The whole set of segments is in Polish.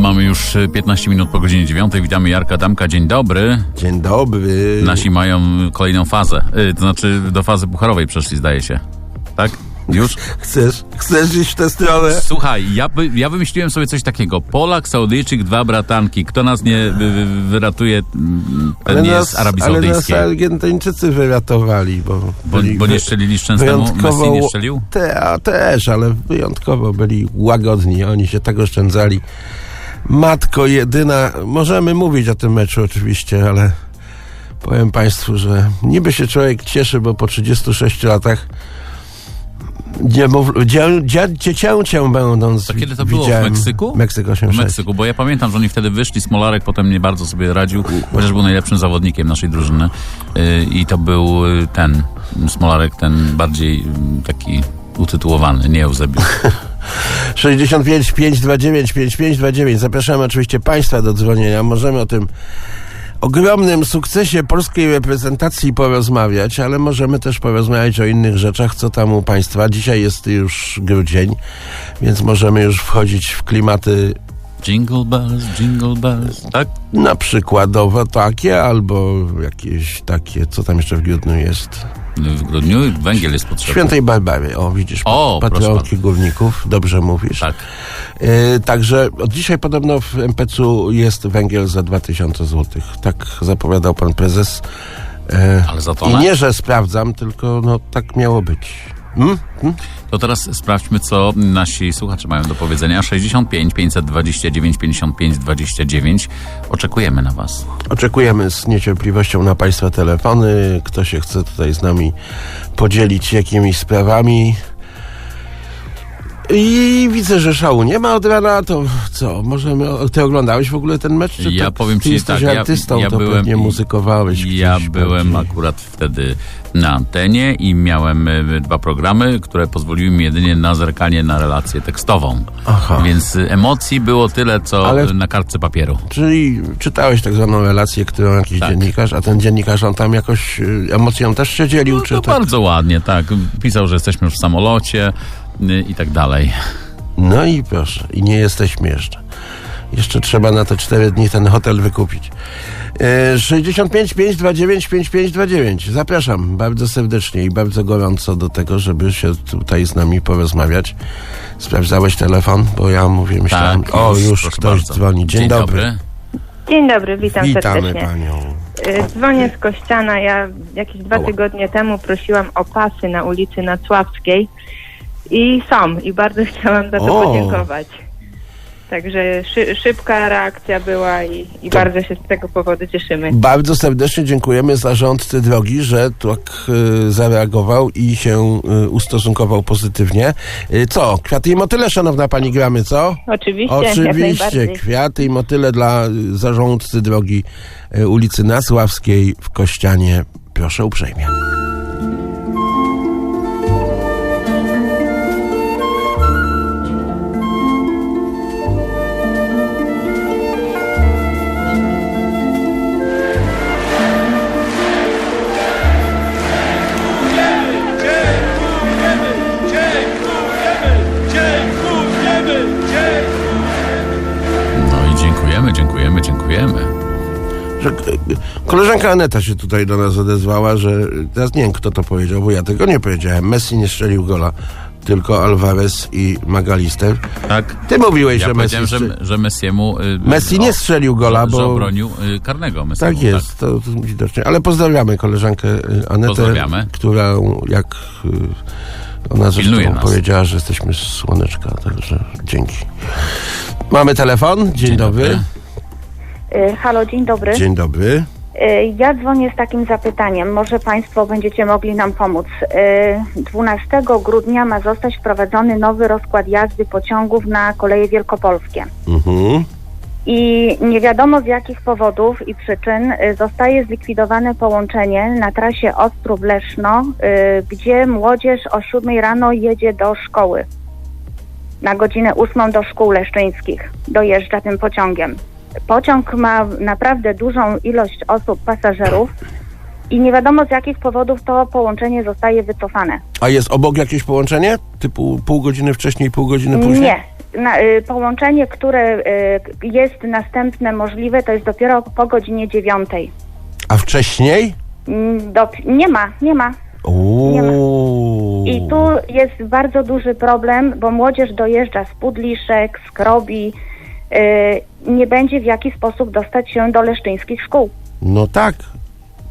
Mamy już e, 15 minut po godzinie 9. Witamy Jarka Damka. Dzień dobry. Dzień dobry. Nasi mają kolejną fazę. Y, To znaczy do fazy pucharowej przeszli, zdaje się. Tak? Już? Chcesz, chcesz iść w tę stronę? Słuchaj, ja, by, ja wymyśliłem sobie coś takiego. Polak, Saudyjczyk, dwa bratanki. Kto nas nie wy, wy, wyratuje, mm, pewnie nas, z Arabii ale nas Saudyjskiej. Argentyńczycy wyratowali, bo, Bo, byli bo nie strzelili Szczęsnemu? Messi nie strzelił? Te, a też, ale wyjątkowo byli łagodni. Oni się tak oszczędzali. Matko jedyna. Możemy mówić o tym meczu oczywiście, ale powiem Państwu, że niby się człowiek cieszy, bo po 36 latach dziecięciem będąc To kiedy to było? W Meksyku? Meksyk W 86. Meksyku, bo ja pamiętam, że oni wtedy wyszli, Smolarek potem nie bardzo sobie radził, chociaż był najlepszym zawodnikiem naszej drużyny. Y, I to był y, ten, Smolarek, ten bardziej y, taki utytułowany, nie Eusebiusz. 65 529 5529. Zapraszamy oczywiście Państwa do dzwonienia. Możemy o tym ogromnym sukcesie polskiej reprezentacji porozmawiać, ale możemy też porozmawiać o innych rzeczach, co tam u Państwa. Dzisiaj jest już grudzień, więc możemy już wchodzić w klimaty Jingle bells, jingle bells, tak? na przykładowo takie, albo jakieś takie, co tam jeszcze w grudniu jest. W grudniu węgiel jest potrzebny. Świętej Barbary, o widzisz, O, patronki górników, dobrze mówisz. Tak. E, także od dzisiaj podobno w MPC-u jest węgiel za 2000 zł. Tak zapowiadał pan prezes. E, Ale za I tonę? nie, że sprawdzam, tylko no tak miało być. Hmm? Hmm? To teraz sprawdźmy, co nasi słuchacze mają do powiedzenia. 65 529 55 29. Oczekujemy na Was. Oczekujemy z niecierpliwością na Państwa telefony. Kto się chce tutaj z nami podzielić jakimiś sprawami. I widzę, że szału nie ma od rana, to co, możemy... Ty oglądałeś w ogóle ten mecz? Czy Ja tak, powiem ci jesteś tak, ja- artystą, ja to byłem- pewnie muzykowałeś Ja byłem bardziej. akurat wtedy na antenie i miałem e, dwa programy, które pozwoliły mi jedynie na zerkanie na relację tekstową. Aha. Więc e, emocji było tyle, co Ale- na kartce papieru. Czyli czytałeś tak zwaną relację, którą jakiś Tak. dziennikarz, a ten dziennikarz on tam jakoś y, emocją też się dzielił, No, czy to tak? bardzo ładnie, tak. Pisał, że jesteśmy już w samolocie i tak dalej. No i proszę, i nie jesteśmy jeszcze. Jeszcze trzeba na te cztery dni ten hotel wykupić. E, 65 529 5529. Zapraszam bardzo serdecznie i bardzo gorąco do tego, żeby się tutaj z nami porozmawiać. Sprawdzałeś telefon, bo ja mówię, myślałem, Tak, o już ktoś bardzo. dzwoni. Dzień, dobry. Dzień dobry, witam Witamy serdecznie. panią. Y, Dzwonię z Kościana. Ja jakieś dwa Ała. tygodnie temu prosiłam o pasy na ulicy Nacławskiej i są i bardzo chciałam za to O. podziękować. Także szy, szybka reakcja była i, i bardzo się z tego powodu cieszymy. Bardzo serdecznie dziękujemy zarządcy drogi, że tak y, zareagował i się y, ustosunkował pozytywnie. Y, co? Kwiaty i motyle, szanowna pani, gramy, co? Oczywiście, Oczywiście, kwiaty i motyle dla zarządcy drogi ulicy Nasławskiej w Kościanie. Proszę uprzejmie. Że, y, koleżanka Aneta się tutaj do nas odezwała, że teraz nie wiem, kto to powiedział, bo ja tego nie powiedziałem. Messi nie strzelił gola, tylko Alvarez i Magalister. Tak? Ty mówiłeś, Ja że Messi... powiedziałem, że, że Messiemu... y, Messi nie strzelił gola, że, bo- Że obronił y, karnego Messiemu. Tak jest, to, to widocznie. Ale pozdrawiamy koleżankę y, Anetę, Pozdrawiamy. która jak ona zresztą nas. powiedziała, że jesteśmy z słoneczka, także dzięki. Mamy telefon. Dzień, Dzień dobry. dobry. Y, Halo, dzień dobry. Dzień dobry. Y, Ja dzwonię z takim zapytaniem. Może Państwo będziecie mogli nam pomóc. Y, 12 grudnia ma zostać wprowadzony nowy rozkład jazdy pociągów na koleje wielkopolskie. Mhm. I nie wiadomo z jakich powodów i przyczyn zostaje zlikwidowane połączenie na trasie Ostrów-Leszno, gdzie młodzież o 7 rano jedzie do szkoły. Na godzinę 8 do szkół leszczyńskich dojeżdża tym pociągiem. Pociąg ma naprawdę dużą ilość osób, pasażerów i nie wiadomo z jakich powodów to połączenie zostaje wycofane. A jest obok jakieś połączenie? Typu pół godziny wcześniej, pół godziny później? Nie. Na, y, połączenie, które y, jest następne możliwe, to jest dopiero po godzinie dziewiątej. A wcześniej? Mm, nie ma, nie ma. Nie ma. I tu jest bardzo duży problem, bo młodzież dojeżdża z Pudliszek, z Krobi. Y, nie będzie w jaki sposób dostać się do leszczyńskich szkół. No tak.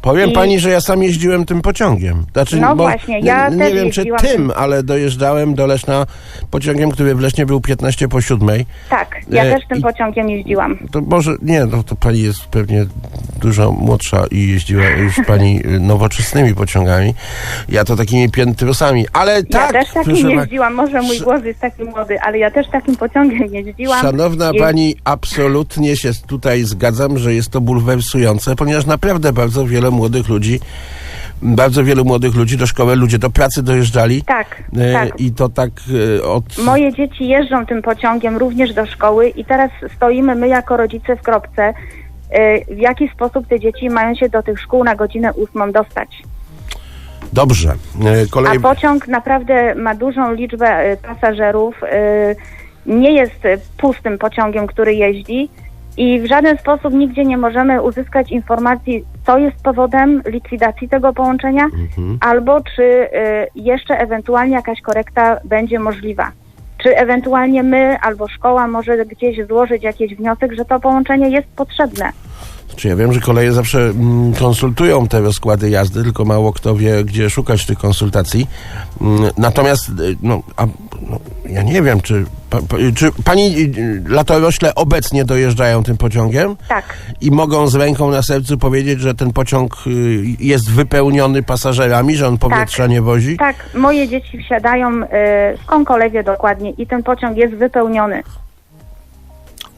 Powiem I- pani, że ja sam jeździłem tym pociągiem. Znaczy, No właśnie, ja nie, nie wiem czy jeździłam tym, ale dojeżdżałem do Leszna pociągiem, który w Lesznie był 15 po 7. Tak, ja E, też tym i- pociągiem jeździłam. To może, nie, no to pani jest pewnie dużo młodsza i jeździła już pani nowoczesnymi pociągami. Ja to takimi piętrosami, ale tak. ja też takim proszę jeździłam, może mój głos jest taki młody, ale ja też takim pociągiem jeździłam. Szanowna I- pani, absolutnie się tutaj zgadzam, że jest to bulwersujące, ponieważ naprawdę bardzo wiele młodych ludzi, bardzo wielu młodych ludzi do szkoły, ludzie do pracy dojeżdżali. Tak, e, tak. I to tak e, od... Moje dzieci jeżdżą tym pociągiem również do szkoły i teraz stoimy my jako rodzice w kropce, y, w jaki sposób te dzieci mają się do tych szkół na godzinę ósmą dostać. Dobrze. E, Kolej... A pociąg naprawdę ma dużą liczbę y, pasażerów, y, nie jest pustym pociągiem, który jeździ i w żaden sposób nigdzie nie możemy uzyskać informacji, co jest powodem likwidacji tego połączenia, albo czy y, jeszcze ewentualnie jakaś korekta będzie możliwa. Czy ewentualnie my albo szkoła może gdzieś złożyć jakiś wniosek, że to połączenie jest potrzebne. Czy ja wiem, że koleje zawsze mm, konsultują te rozkłady jazdy, tylko mało kto wie, gdzie szukać tych konsultacji. Mm, Natomiast, y, no, a, no ja nie wiem, czy, pa, czy pani y, latorośle obecnie dojeżdżają tym pociągiem Tak. i mogą z ręką na sercu powiedzieć, że ten pociąg y, jest wypełniony pasażerami, że on powietrza nie wozi? Tak, moje dzieci wsiadają y, w Konkolewie dokładnie i ten pociąg jest wypełniony.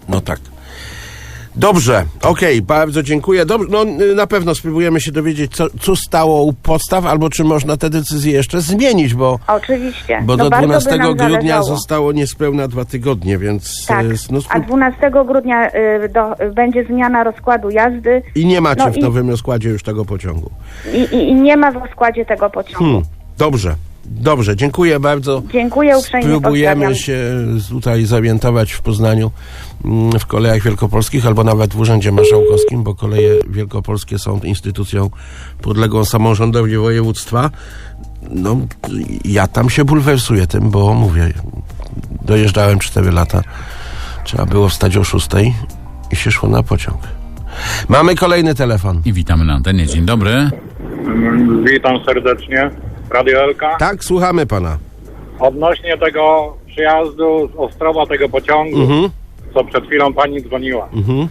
No tak. Dobrze, okej, bardzo dziękuję. Dobrze, no y, na pewno spróbujemy się dowiedzieć, co, co stało u podstaw, albo czy można te decyzje jeszcze zmienić, bo, Oczywiście. bo no do bardzo by 12 nam grudnia zależało. zostało niespełna dwa tygodnie, więc Tak, y, no, a spró- 12 grudnia y, do, y, będzie zmiana rozkładu jazdy i nie macie no w i- nowym rozkładzie już tego pociągu. i, i, i nie ma w rozkładzie tego pociągu. Hmm, dobrze, dobrze, dziękuję bardzo. Dziękuję uprzejmie, Spróbujemy się tutaj zorientować w Poznaniu mm, w kolejach wielkopolskich albo nawet w Urzędzie Marszałkowskim, bo koleje wielkopolskie są instytucją podległą samorządowi województwa. No, ja tam się bulwersuję tym, bo mówię, dojeżdżałem 4 lata. Trzeba było wstać o 6 i się szło na pociąg. Mamy kolejny telefon. I witamy na antenie. Dzień dobry. Witam serdecznie. Radio Elka. Tak, słuchamy pana. Odnośnie tego przyjazdu z Ostrowa, tego pociągu, Mhm. co przed chwilą pani dzwoniła, Mhm.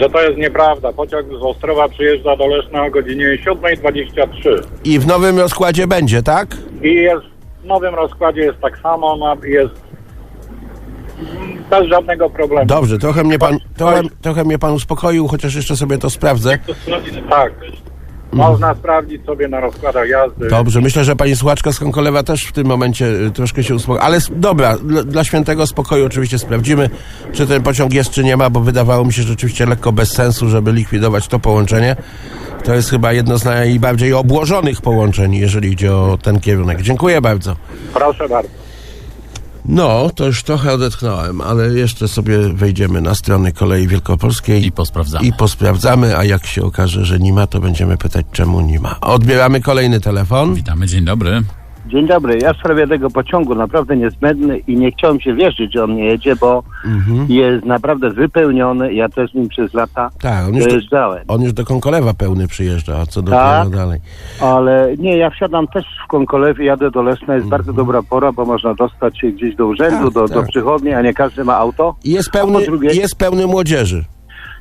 że to jest nieprawda. Pociąg z Ostrowa przyjeżdża do Leszna o godzinie 7.23 I w nowym rozkładzie będzie, tak? i jest w nowym rozkładzie jest tak samo, jest bez żadnego problemu. Dobrze, trochę mnie pan, trochę, trochę mnie pan uspokoił, chociaż jeszcze sobie to sprawdzę. Tak. Można sprawdzić sobie na rozkładach jazdy. Dobrze, myślę, że pani słuchaczka z Konkolewa też w tym momencie y, troszkę się uspokoi. Ale dobra, dla, dla świętego spokoju oczywiście sprawdzimy, czy ten pociąg jest, czy nie ma, bo wydawało mi się rzeczywiście lekko bez sensu, żeby likwidować to połączenie. To jest chyba jedno z najbardziej obłożonych połączeń, jeżeli idzie o ten kierunek. Dziękuję bardzo. Proszę bardzo. No, to już trochę odetchnąłem, ale jeszcze sobie wejdziemy na strony Kolei Wielkopolskiej I posprawdzamy. i posprawdzamy, a jak się okaże, że nie ma, to będziemy pytać, czemu nie ma. Odbieramy kolejny telefon. Witamy, dzień dobry. Dzień dobry. Ja w sprawie tego pociągu naprawdę niezbędny i nie chciałem się wierzyć, że on nie jedzie, bo Mhm. jest naprawdę wypełniony. Ja też nim przez lata Tak, on już, do, on już do Konkolewa pełny przyjeżdża, a co do Tak. tego dalej. Ale nie, ja wsiadam też w Konkolewie, jadę do Leszna. Jest bardzo dobra pora, bo można dostać się gdzieś do urzędu, Mhm. Tak, do, do tak. przychodni, a nie każdy ma auto. I jest pełny, jest pełny młodzieży.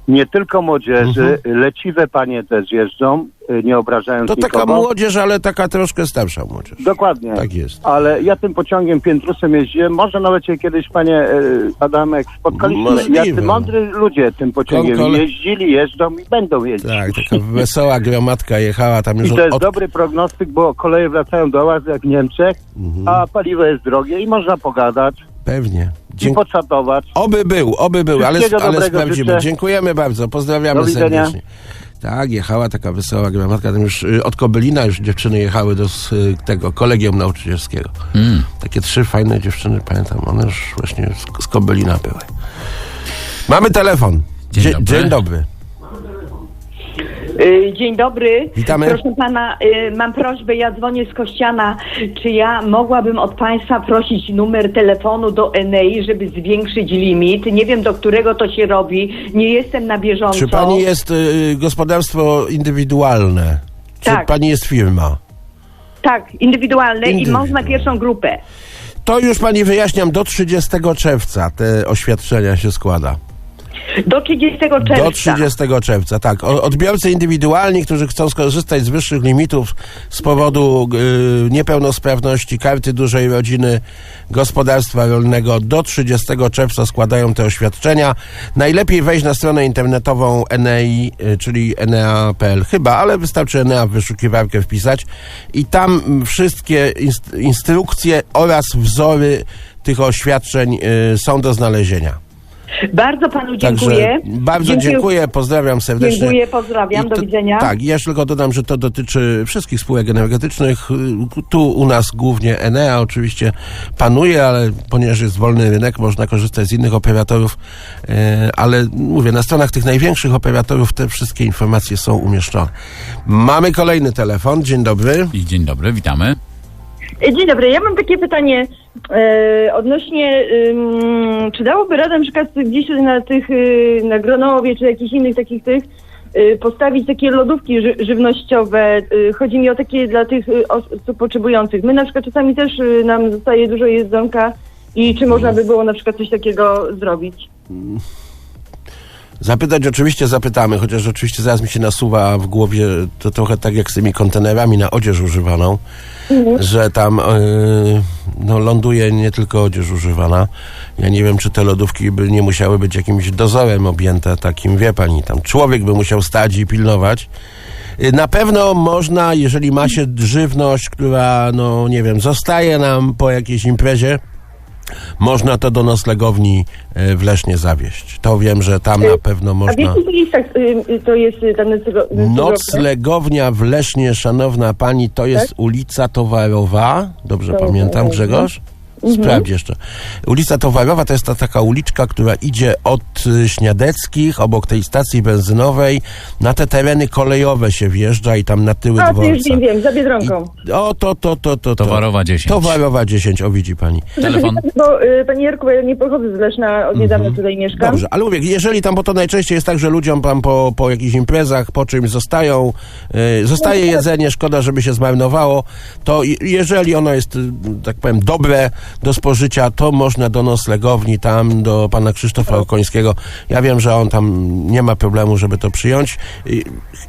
Nie tylko młodzieży, leciwe panie też jeżdżą, y, nie obrażając To taka nikogo. młodzież, ale taka troszkę starsza młodzież. Dokładnie. Tak jest. Ale ja tym pociągiem piętrusem jeździłem. Może nawet się kiedyś, panie e, Adamek, spotkaliśmy. Możliwe. Jacy mądrzy ludzie tym pociągiem Kon- kole- jeździli, jeżdżą i będą jeździć. Tak, taka wesoła gromadka jechała tam już I to jest od... dobry prognostyk, bo koleje wracają do łaz jak w Niemczech, Mhm. a paliwo jest drogie i można pogadać Pewnie. i Dzięki. poczatować. Oby był, oby był, ale, Wszystkiego ale dobrego sprawdzimy. życzę. Dziękujemy bardzo, pozdrawiamy Do widzenia. serdecznie. Tak, jechała taka wesoła gromadka, tam już y, od Kobylina już dziewczyny jechały do s- y, tego kolegium nauczycielskiego. Mm. Takie trzy fajne dziewczyny, pamiętam, one już właśnie z, z Kobylina były. Mamy telefon. Dzień Dzie- dobry. Dzień dobry. Y, Dzień dobry. Witamy. Proszę pana, y, mam prośbę, ja dzwonię z Kościana. Czy ja mogłabym od państwa prosić numer telefonu do Enei, żeby zwiększyć limit? Nie wiem, do którego to się robi. Nie jestem na bieżąco. Czy pani jest y, gospodarstwo indywidualne? Czy Tak. pani jest firma? Tak, indywidualne i Indywidualne. mąż na pierwszą grupę. To już pani wyjaśniam, do 30 czerwca te oświadczenia się składa. Do 30 czerwca. Do 30 czerwca, tak. Odbiorcy indywidualni, którzy chcą skorzystać z wyższych limitów z powodu y, niepełnosprawności, karty dużej rodziny, gospodarstwa rolnego, do 30 czerwca składają te oświadczenia. Najlepiej wejść na stronę internetową Enei, y, czyli enea.pl chyba, ale wystarczy Enea w wyszukiwarkę wpisać i tam wszystkie inst- instrukcje oraz wzory tych oświadczeń y, są do znalezienia. Bardzo panu dziękuję. Także bardzo dziękuję. pozdrawiam serdecznie. Dziękuję, pozdrawiam, I do to- widzenia. Tak, ja tylko dodam, że to dotyczy wszystkich spółek energetycznych. Tu u nas głównie Enea oczywiście panuje, ale ponieważ jest wolny rynek, można korzystać z innych operatorów, y, ale mówię, na stronach tych największych operatorów te wszystkie informacje są umieszczone. Mamy kolejny telefon. Dzień dobry. I dzień dobry, witamy. Dzień dobry, ja mam takie pytanie e, odnośnie, ym, czy dałoby radę na przykład gdzieś na tych, y, na Gronowie, czy jakichś innych takich tych, y, postawić takie lodówki ży, żywnościowe. Y, chodzi mi o takie dla tych osób potrzebujących. My na przykład czasami też nam zostaje dużo jedzonka i czy można by było na przykład coś takiego zrobić? Zapytać oczywiście zapytamy, chociaż oczywiście zaraz mi się nasuwa w głowie to trochę tak jak z tymi kontenerami na odzież używaną, że tam yy, no, ląduje nie tylko odzież używana. Ja nie wiem, czy te lodówki by nie musiały być jakimś dozorem objęte takim, wie pani, tam człowiek by musiał stać i pilnować. Y, Na pewno można, jeżeli ma się żywność, która, no nie wiem, zostaje nam po jakiejś imprezie, można to do noclegowni y, w Lesznie zawieźć. To wiem, że tam na pewno A w można. jakich miejscach y, to jest tam tego, Noclegownia w Lesznie, szanowna pani, to jest ulica Towarowa. Dobrze Towarowa. pamiętam, Grzegorz? Sprawdź jeszcze. Ulica Towarowa to jest ta taka uliczka, która idzie od y, Śniadeckich, obok tej stacji benzynowej. Na te tereny kolejowe się wjeżdża i tam na tyły A, dworca. już wiem, wiem, za Biedronką. O, to, to, to, to. to. Towarowa 10. Towarowa 10, o widzi pani. Telefon. Bo, y, Panie Jarku, ja nie pochodzę z Leszna, od niedawna tutaj mieszkam. Mhm. Dobrze, ale mówię, jeżeli tam, bo to najczęściej jest tak, że ludziom tam po, po jakichś imprezach, po czymś zostają, y, zostaje jedzenie, szkoda, żeby się zmarnowało, to i- jeżeli ono jest, y, tak powiem, dobre do spożycia, to można do noclegowni tam, do pana Krzysztofa Okońskiego. Ja wiem, że on tam nie ma problemu, żeby to przyjąć.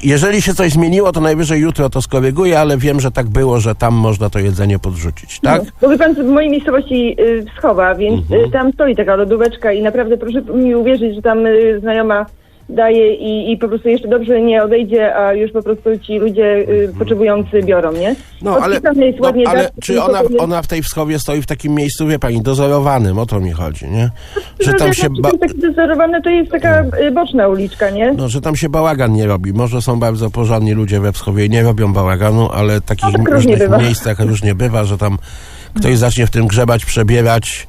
Jeżeli się coś zmieniło, to najwyżej jutro to skoryguje, ale wiem, że tak było, że tam można to jedzenie podrzucić, tak? No, bo wie pan, w mojej miejscowości y, Wschowa, więc Mhm. y, tam stoi taka lodóweczka i naprawdę proszę mi uwierzyć, że tam y, znajoma daje i, i po prostu jeszcze dobrze nie odejdzie, a już po prostu ci ludzie y, potrzebujący biorą, nie? Mhm. No, ale, no, ale tak, czy ona, jest- ona w tej wschowie stoi w takim miejscu, wie pani, dozorowanym, o to mi chodzi, nie? Że No, tam się, no, ba- takie dozorowane to jest taka y, boczna uliczka, nie? no, że tam się bałagan nie robi. Może są bardzo porządni ludzie we wschowie i nie robią bałaganu, ale takich No, tak różnych bywa. miejscach różnie bywa, że tam ktoś zacznie w tym grzebać, przebierać,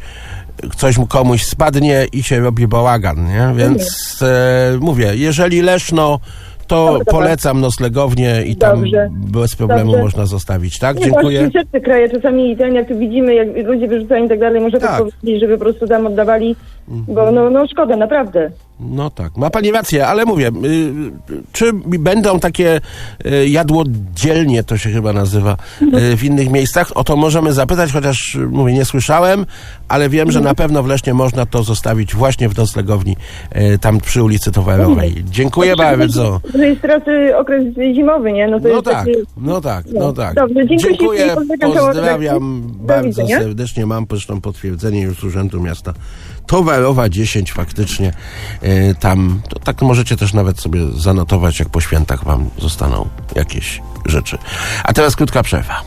coś mu komuś spadnie i się robi bałagan, nie? Więc e, mówię, jeżeli Leszno, to Dobra, polecam noclegownię i tam Dobrze. bez problemu Dobrze. można zostawić, tak? Nie, Dziękuję. serce kraje czasami ten, jak tu widzimy, jak ludzie wyrzucają i tak dalej, może Tak. tak powiedzieć, żeby po prostu tam oddawali bo no, no szkoda, naprawdę. No tak, ma pani rację, ale mówię, y, czy będą takie y, jadłodzielnie, to się chyba nazywa, y, w innych miejscach? O to możemy zapytać, chociaż mówię, nie słyszałem, ale wiem, że na pewno w Lesznie można to zostawić właśnie w noclegowni, y, tam przy ulicy Towarowej. Dziękuję bardzo. To jest teraz y, okres zimowy, nie? No to No tak, taki... no tak, No, no tak. dobrze, dziękuję Dziękuję, pozdrawiam bardzo serdecznie. Mam zresztą potwierdzenie już z Urzędu Miasta Towarowa 10 faktycznie. e, tam, to tak możecie też nawet sobie zanotować, jak po świętach wam zostaną jakieś rzeczy. A teraz krótka przerwa.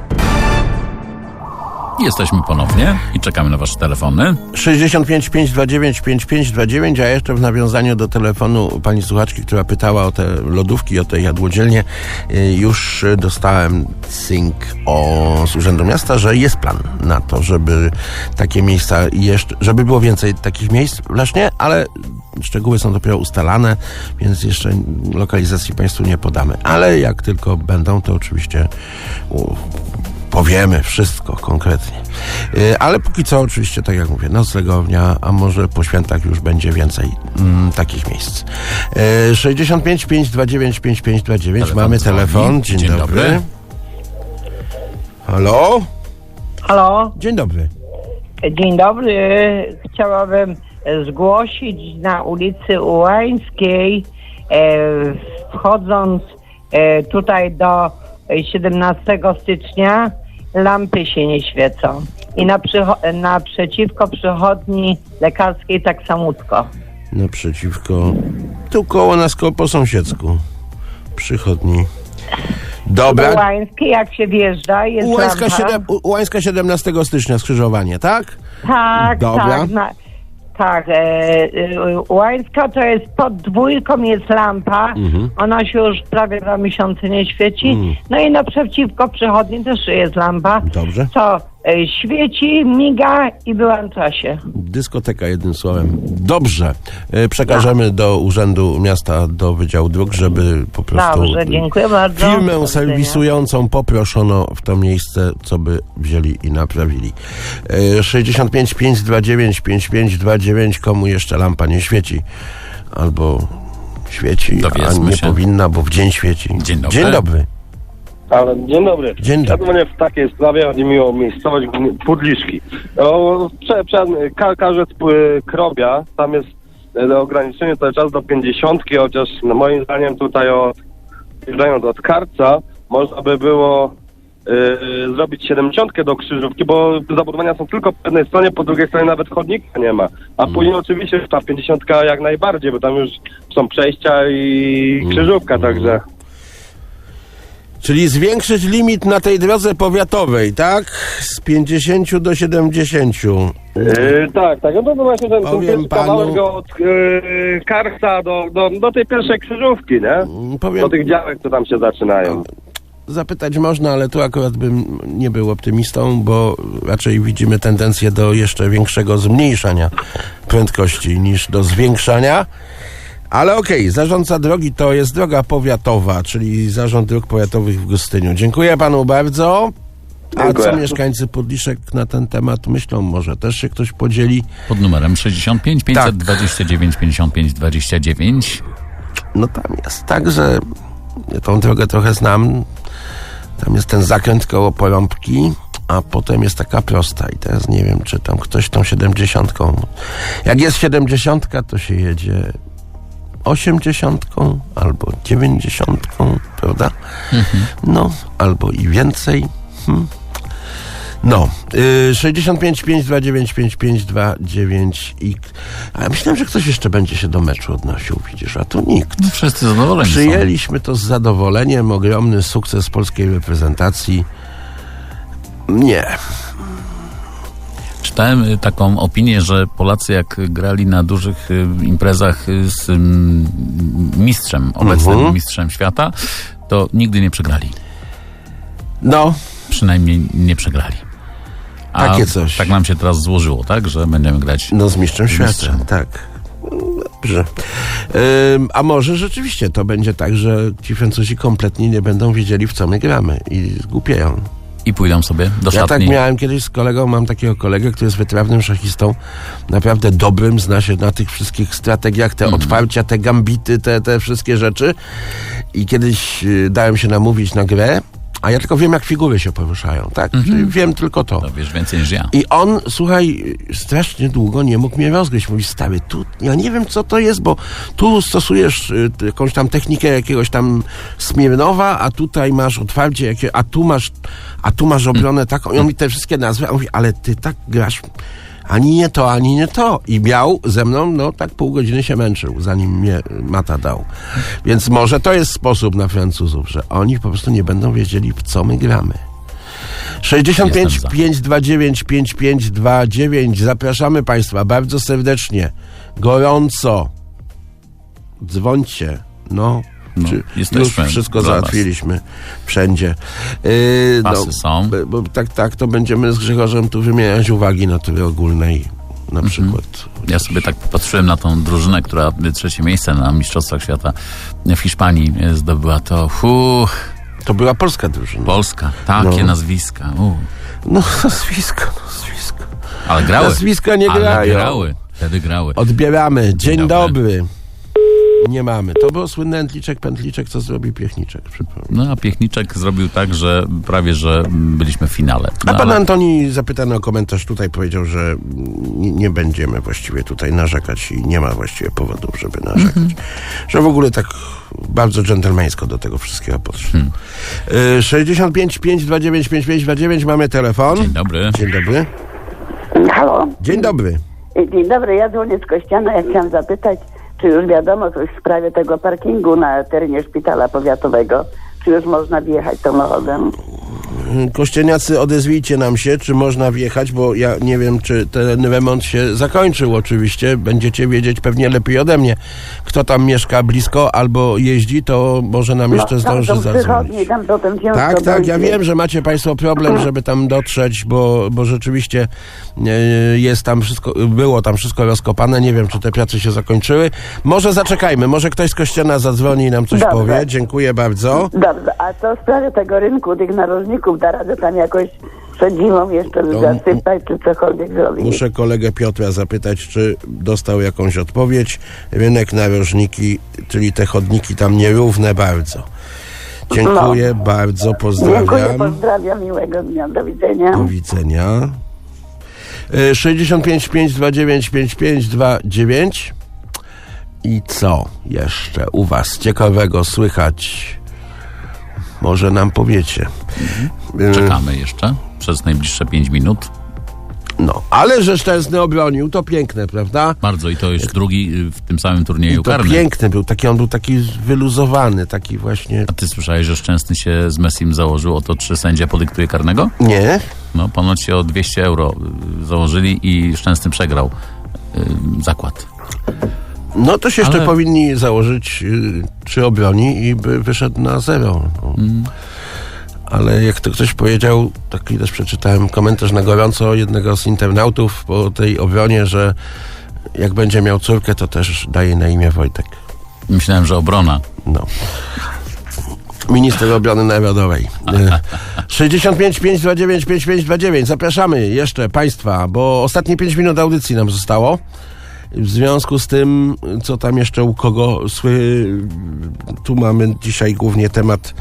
Jesteśmy ponownie i czekamy na wasze telefony. 65 529 5529, a jeszcze w nawiązaniu do telefonu pani słuchaczki, która pytała o te lodówki, o te jadłodzielnie, y, już dostałem synk o, z Urzędu Miasta, że jest plan na to, żeby takie miejsca jeszcze, żeby było więcej takich miejsc w Lesznie, ale szczegóły są dopiero ustalane, więc jeszcze lokalizacji państwu nie podamy. Ale jak tylko będą, to oczywiście powiemy wszystko konkretnie. Y, Ale póki co oczywiście, tak jak mówię, noclegownia, a może po świętach już będzie więcej mm, takich miejsc. Y, 65 529 5529, Telefon mamy telefon. Dzień, Dzień dobry. dobry. Halo? Halo, Dzień dobry. dzień dobry. Chciałabym zgłosić na ulicy Ułańskiej, e, wchodząc e, tutaj do 17 stycznia, lampy się nie świecą. I na przycho- naprzeciwko przychodni lekarskiej tak samutko. Naprzeciwko, tu koło nas, koło po sąsiedzku. Przychodni. Dobra. Ułańskiej, jak się wjeżdża, jest Ułańska, lampa. siedem, U- Ułańska 17 stycznia, skrzyżowanie, tak? Tak, Dobra. tak. Na, tak, e, e, Łańska to jest pod dwójką jest lampa. Mhm. Ona się już prawie dwa miesiące nie świeci. Mm. No i naprzeciwko przychodni też jest lampa. Dobrze. E, świeci, miga i była w czasie. Dyskoteka, jednym słowem. Dobrze. E, Przekażemy do Urzędu Miasta, do Wydziału Dróg, żeby po prostu Dobrze, dziękuję bardzo. Firmę serwisującą poproszono w to miejsce, co by wzięli i naprawili. E, 65 529 5529, komu jeszcze lampa nie świeci, albo świeci, a Dowiedzmy nie się. powinna, bo w dzień świeci. Dzień dobry. Dzień dobry. Ale, dzień dobry. Dzień Ja dobry. dzwonię w takiej sprawie, chodzi mi o miejscowość Pudliszki. O, prze, prze, ka, karzec y, Krobia, tam jest y, ograniczenie cały czas do 50, chociaż no, moim zdaniem tutaj od, od Karca, można by było y, zrobić 70 do krzyżówki, bo zabudowania są tylko po jednej stronie, po drugiej stronie nawet chodnika nie ma. A później oczywiście ta 50 jak najbardziej, bo tam już są przejścia i krzyżówka, także... Czyli zwiększyć limit na tej drodze powiatowej, tak? Z 50 do 70. Yy, tak, tak. No to, właśnie ten, ten pierwszy kawałek panu- od yy, Karca do, do, do tej pierwszej krzyżówki, nie? Mm, Powiem, Do tych działek, co tam się zaczynają. Zapytać można, ale tu akurat bym nie był optymistą, bo raczej widzimy tendencję do jeszcze większego zmniejszania prędkości niż do zwiększania. Ale okej, zarządca drogi to jest droga powiatowa, czyli Zarząd Dróg Powiatowych w Gostyniu. Dziękuję panu bardzo. A Dziękuję. co mieszkańcy Podliszek na ten temat myślą? Może też się ktoś podzieli? Pod numerem 65 529 55 29. No tam jest tak, że ja tą drogę trochę znam. Tam jest ten zakręt koło porąbki, a potem jest taka prosta i teraz nie wiem, czy tam ktoś tą siedemdziesiątką. Jak jest siedemdziesiątka, to się jedzie osiemdziesiątką albo dziewięćdziesiątką, prawda? No, albo i więcej. Hmm. No, y, 65 529 5529 i... A myślałem, że ktoś jeszcze będzie się do meczu odnosił, widzisz, a tu nikt. No, wszyscy zadowoleni są. Przyjęliśmy to z zadowoleniem, ogromny sukces polskiej reprezentacji. Nie. Czytałem y, taką opinię, że Polacy jak grali na dużych y, imprezach y, z mm, mistrzem, obecnym Mhm. mistrzem świata, to nigdy nie przegrali. No, Przynajmniej nie przegrali. A Takie coś. Tak nam się teraz złożyło, tak? Że będziemy grać no z mistrzem z świata, mistrzem. tak. Dobrze. Ym, a może rzeczywiście to będzie tak, że ci Francuzi kompletnie nie będą wiedzieli, w co my gramy i zgłupieją. I pójdą sobie do Ja tak szatni. miałem kiedyś z kolegą, mam takiego kolegę, który jest wytrawnym szachistą, naprawdę dobrym, zna się na tych wszystkich strategiach, te Mhm. otwarcia, te gambity, te, te wszystkie rzeczy. I kiedyś y, dałem się namówić na grę, a ja tylko wiem, jak figury się poruszają, tak? Czyli wiem tylko to. No, wiesz więcej niż ja. I on, słuchaj, strasznie długo nie mógł mnie rozgryźć. Mówi, stary, tu, ja nie wiem, co to jest, bo tu stosujesz y, jakąś tam technikę jakiegoś tam Smirnowa, a tutaj masz otwarcie, jakie, a tu masz, a tu masz obronę taką. I on mi te wszystkie nazwy, a on mówi, ale ty tak grasz ani nie to, ani nie to. I miał ze mną, no tak pół godziny się męczył, zanim mnie mata dał. Więc może to jest sposób na Francuzów, że oni po prostu nie będą wiedzieli, w co my gramy. 65 Jestem za. 529 5529. Zapraszamy Państwa bardzo serdecznie. Gorąco. Dzwońcie. No. No, już wszystko dla was. załatwiliśmy wszędzie. Yy, Pasy są. b- Bo, tak, tak, to będziemy z Grzegorzem tu wymieniać uwagi natury ogólnej. Na Mhm. przykład. Ja sobie tak patrzyłem na tą drużynę, która trzecie miejsce na Mistrzostwach Świata w Hiszpanii zdobyła. To fuh, To była polska drużyna. Polska. Takie No. nazwiska. No, nazwisko, nazwisko. Ale grały. Nazwiska nie Ale grają. grały. Wtedy grały. Odbieramy. Dzień, Dzień dobry. dobry. Nie mamy. To był słynny Entliczek, Pętliczek, co zrobi Piechniczek. Przypomnę. No a Piechniczek zrobił tak, że prawie, że byliśmy w finale. No, A pan ale- Antoni zapytany o komentarz tutaj powiedział, że nie, nie będziemy właściwie tutaj narzekać i nie ma właściwie powodów, żeby narzekać. Mhm. Że w ogóle tak bardzo dżentelmeńsko do tego wszystkiego podszedł. Hmm. Y, 65 529 5529 mamy telefon. Dzień dobry. Dzień dobry. Halo. Dzień dobry. Dzień dobry, ja dzwonię z Kościana. Ja chciałam zapytać, czy już wiadomo coś w sprawie tego parkingu na terenie szpitala powiatowego? Czy już można wjechać samochodem? Kościeniacy, odezwijcie nam się, czy można wjechać, bo ja nie wiem, czy ten remont się zakończył oczywiście. Będziecie wiedzieć pewnie lepiej ode mnie. Kto tam mieszka blisko albo jeździ, to może nam jeszcze no, zdąży zadzwonić. Tak, tak, ja wiem, że macie Państwo problem, żeby tam dotrzeć, bo, bo rzeczywiście e, jest tam wszystko, było tam wszystko rozkopane. Nie wiem, czy te prace się zakończyły. Może zaczekajmy, może ktoś z Kościana zadzwoni i nam coś Dobrze. powie. Dziękuję bardzo. Dobrze, a co w sprawie tego rynku, tych narożników, da radę tam jakoś przed zimą jeszcze To- zasypać, czy cokolwiek zrobić? Muszę kolegę Piotra zapytać, czy dostał jakąś odpowiedź. Rynek narożniki, czyli te chodniki tam nierówne bardzo. Dziękuję bardzo, Dziękuję, pozdrawiam. pozdrawiam, miłego dnia, do widzenia. Do widzenia. Y, 65 529 5529 I co jeszcze u was ciekawego słychać? Może nam powiecie. Y, Czekamy jeszcze przez najbliższe 5 minut. No, ale że Szczęsny obronił, to piękne, prawda? Bardzo i to już drugi y, w tym samym turnieju I to karnym. piękny był, taki on był taki wyluzowany, taki właśnie... A ty słyszałeś, że Szczęsny się z Messim założył o to, czy sędzia podyktuje karnego? Nie? No, ponoć się o 200 euro y, założyli i Szczęsny przegrał y, zakład. No to się jeszcze Ale- powinni założyć, y, czy obroni i by wyszedł na zero. Mm. Ale jak to ktoś powiedział, taki też przeczytałem komentarz na gorąco jednego z internautów po tej obronie, że jak będzie miał córkę, to też daje na imię Wojtek. Myślałem, że obrona. No. Minister Obrony Narodowej. E, 65 529 5529. Zapraszamy jeszcze Państwa, bo ostatnie 5 minut audycji nam zostało. W związku z tym, co tam jeszcze u kogo sły... Tu mamy dzisiaj głównie temat,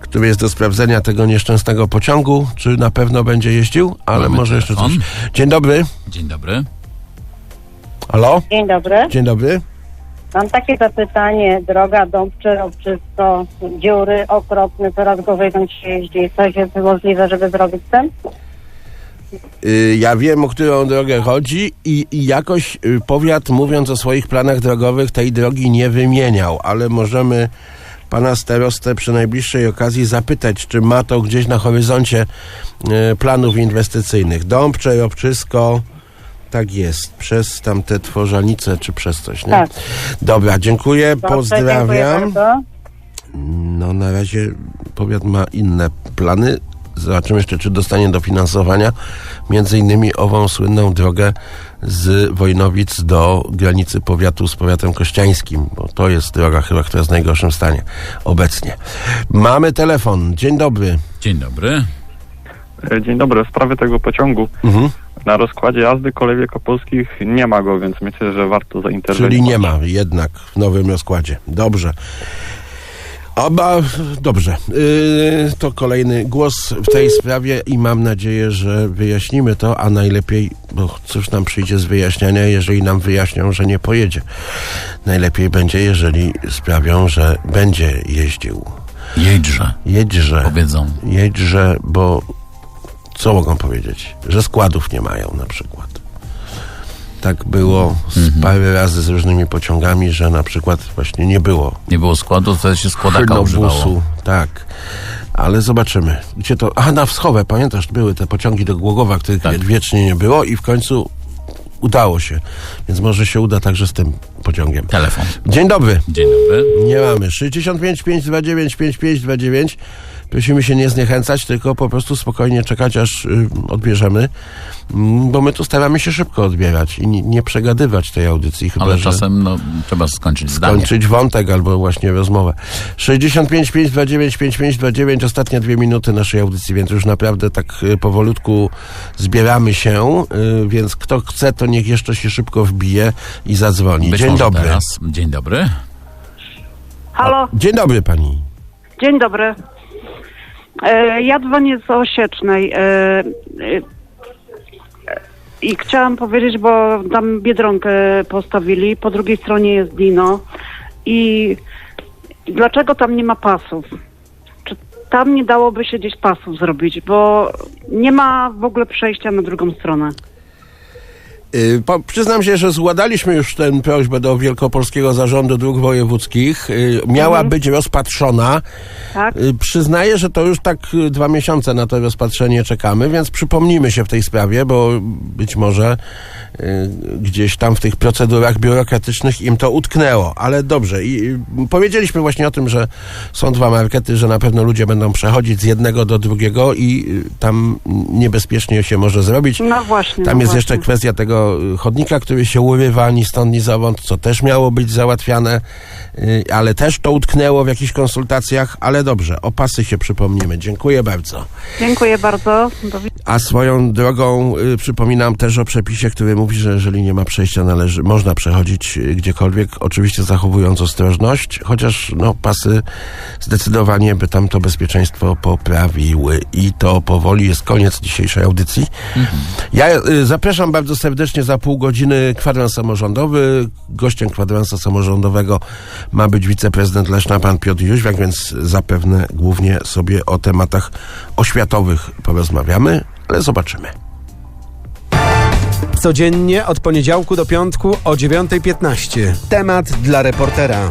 który jest do sprawdzenia tego nieszczęsnego pociągu. Czy na pewno będzie jeździł? Ale Mamy może jeszcze coś. telefon. Dzień dobry. Dzień dobry. Halo? Dzień dobry. Dzień dobry. Mam takie zapytanie. Droga Dąbczy-Robczysko, dziury okropne, coraz gorzej tam się jeździ. Coś jest możliwe, żeby zrobić ten? Y, Ja wiem, o którą drogę chodzi i, i jakoś y, powiat, mówiąc o swoich planach drogowych, tej drogi nie wymieniał, ale możemy pana starostę przy najbliższej okazji zapytać, czy ma to gdzieś na horyzoncie y, planów inwestycyjnych. Dąb, Czerobczysko, tak jest, przez tamte tworzanice, czy przez coś, nie? Tak. Dobra, dziękuję, Dobrze, Dziękuję pozdrawiam. bardzo. No na razie powiat ma inne plany. Zobaczymy jeszcze, czy dostanie dofinansowania. Między innymi ową słynną drogę z Wojnowic do granicy powiatu z powiatem kościańskim, bo to jest droga chyba, która jest w najgorszym stanie obecnie. Mamy telefon. Dzień dobry. Dzień dobry. E, Dzień dobry. W sprawie tego pociągu Mhm. na rozkładzie jazdy kolei wielkopolskich nie ma go, więc myślę, że warto zainteresować. Czyli nie ma jednak w nowym rozkładzie. Dobrze. Oba, dobrze. Yy, to kolejny głos w tej sprawie i mam nadzieję, że wyjaśnimy to, a najlepiej, bo cóż nam przyjdzie z wyjaśniania, jeżeli nam wyjaśnią, że nie pojedzie. Najlepiej będzie, jeżeli sprawią, że będzie jeździł. Jedźże. Jedźże. Powiedzą. Jedźże, bo co mogą powiedzieć? Że składów nie mają na przykład. Tak było z parę razy z różnymi pociągami, że na przykład właśnie nie było Nie było składu, to się składaka używało. Tak. Ale zobaczymy. Gdzie to? Aha, na wschowę, pamiętasz, były te pociągi do Głogowa, których Tak. wiecznie nie było i w końcu udało się. Więc może się uda także z tym pociągiem. Telefon. Dzień dobry. Dzień dobry. Nie mamy. 65 529 5529. Prosimy się nie zniechęcać, tylko po prostu spokojnie czekać, aż y, odbierzemy. Mm, Bo my tu staramy się szybko odbierać i nie, przegadywać tej audycji. Chyba, Ale że czasem no, trzeba skończyć zdanie. skończyć wątek albo właśnie rozmowę. 65 529 5529, ostatnie dwie minuty naszej audycji, więc już naprawdę tak y, powolutku zbieramy się, y, więc kto chce, to niech jeszcze się szybko wbije i zadzwoni. Być Dzień dobry. Teraz. Dzień dobry. Halo, Dzień dobry pani. dzień dobry. E, ja dzwonię z Osiecznej e, e, i chciałam powiedzieć, bo tam Biedronkę postawili, po drugiej stronie jest Dino i dlaczego tam nie ma pasów? Czy tam nie dałoby się gdzieś pasów zrobić, bo nie ma w ogóle przejścia na drugą stronę. Y, przyznam się, że zładaliśmy już tę prośbę do Wielkopolskiego Zarządu Dróg Wojewódzkich. Y, Miała Mhm. być rozpatrzona. Tak? Y, Przyznaję, że to już tak dwa miesiące na to rozpatrzenie czekamy, więc przypomnijmy się w tej sprawie, bo być może gdzieś tam w tych procedurach biurokratycznych im to utknęło. Ale dobrze. I powiedzieliśmy właśnie o tym, że są dwa markety, że na pewno ludzie będą przechodzić z jednego do drugiego i tam niebezpiecznie się może zrobić. No właśnie. Tam no jest właśnie. jeszcze kwestia tego y, chodnika, który się urywa ni stąd, ni zowąd, co też miało być załatwiane, y, ale też to utknęło w jakichś konsultacjach, ale dobrze, o pasy się przypomnimy. Dziękuję bardzo. Dziękuję bardzo. Do. A swoją drogą y, przypominam też o przepisie, który mówi, że jeżeli nie ma przejścia, należy, można przechodzić gdziekolwiek, oczywiście zachowując ostrożność, chociaż no, pasy zdecydowanie by tam to bezpieczeństwo poprawiły. I to powoli jest koniec dzisiejszej audycji. Ja y, zapraszam bardzo serdecznie za pół godziny kwadrans samorządowy. Gościem kwadransa samorządowego ma być wiceprezydent Leszna, pan Piotr Jóźwiak, więc zapewne głównie sobie o tematach oświatowych porozmawiamy, ale zobaczymy. Codziennie od poniedziałku do piątku o 9.15. Temat dla reportera.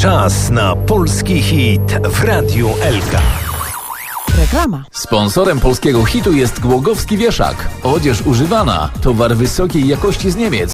Czas na polski hit w Radiu Elka. Reklama. Sponsorem polskiego hitu jest Głogowski Wieszak. Odzież używana. Towar wysokiej jakości z Niemiec.